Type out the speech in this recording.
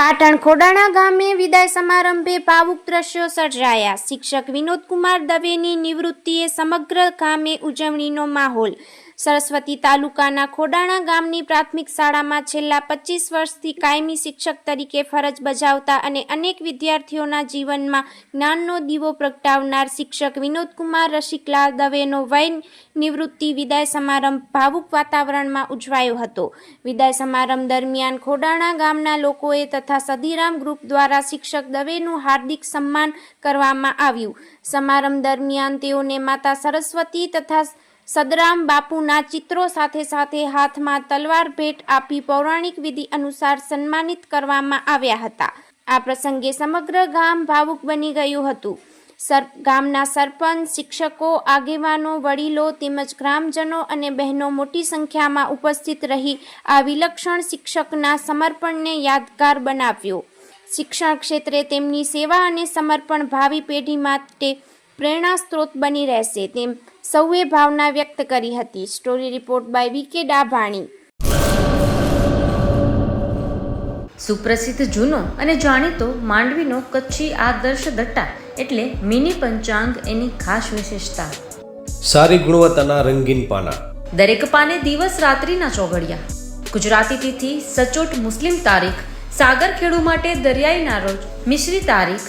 પાટણ ખોડાણા ગામે વિદાય સમારંભે ભાવુક દ્રશ્યો સર્જાયા. શિક્ષક વિનોદકુમાર દવેની નિવૃત્તિએ સમગ્ર ગામે ઉજવણીનો માહોલ સરસ્વતી તાલુકાના ખોડાણા ગામની પ્રાથમિક શાળામાં છેલ્લા પચીસ વર્ષથી કાયમી શિક્ષક તરીકે ફરજ બજાવતા અને અનેક વિદ્યાર્થીઓના જીવનમાં જ્ઞાનનો દીવો પ્રગટાવનાર શિક્ષક વિનોદકુમાર રસિકલાલ દવેનો વય નિવૃત્તિ વિદાય સમારંભ ભાવુક વાતાવરણમાં ઉજવાયો હતો. વિદાય સમારંભ દરમિયાન ખોડાણા ગામના લોકોએ તથા સદીરામ ગ્રુપ દ્વારા શિક્ષક દવેનું હાર્દિક સન્માન કરવામાં આવ્યું. સમારંભ દરમિયાન તેઓને માતા સરસ્વતી તથા સદરામ બાપુના ચિત્રો સાથે સાથે હાથમાં તલવાર ભેટ આપી પૌરાણિક વિધિ અનુસાર સન્માનિત કરવામાં આવ્યા હતા. આ પ્રસંગે સમગ્ર ગામ ભાવુક બની ગયું હતું. સર, ગામના સરપંચ, શિક્ષકો, આગેવાનો, વડીલો તેમજ ગ્રામજનો અને બહેનો મોટી સંખ્યામાં ઉપસ્થિત રહી આ વિલક્ષણ શિક્ષકના સમર્પણને યાદગાર બનાવ્યો. શિક્ષણ ક્ષેત્રે તેમની સેવા અને સમર્પણ ભાવિ પેઢી માટે પ્રેરણા સ્ત્રોત બની રહેશે તેમ સૌએ ભાવના વ્યક્ત કરી હતી. Story report by VK Dabhani. સુપ્રસિદ્ધ જૂનો અને જાણીતો માંડવીનો કચ્છી આદર્શ દટ્ટા એટલે મિની પંચાંગ એની ખાસ વિશેષતા. સારી ગુણવત્તાના રંગીન પાના. દરેક પાને દિવસ રાત્રિના ચોઘડિયા. ગુજરાતી તિથિ સચોટ મુસ્લિમ તારીખ સાગર ખેડુ માટે દરિયાઈના રોજ મિશ્રી તારીખ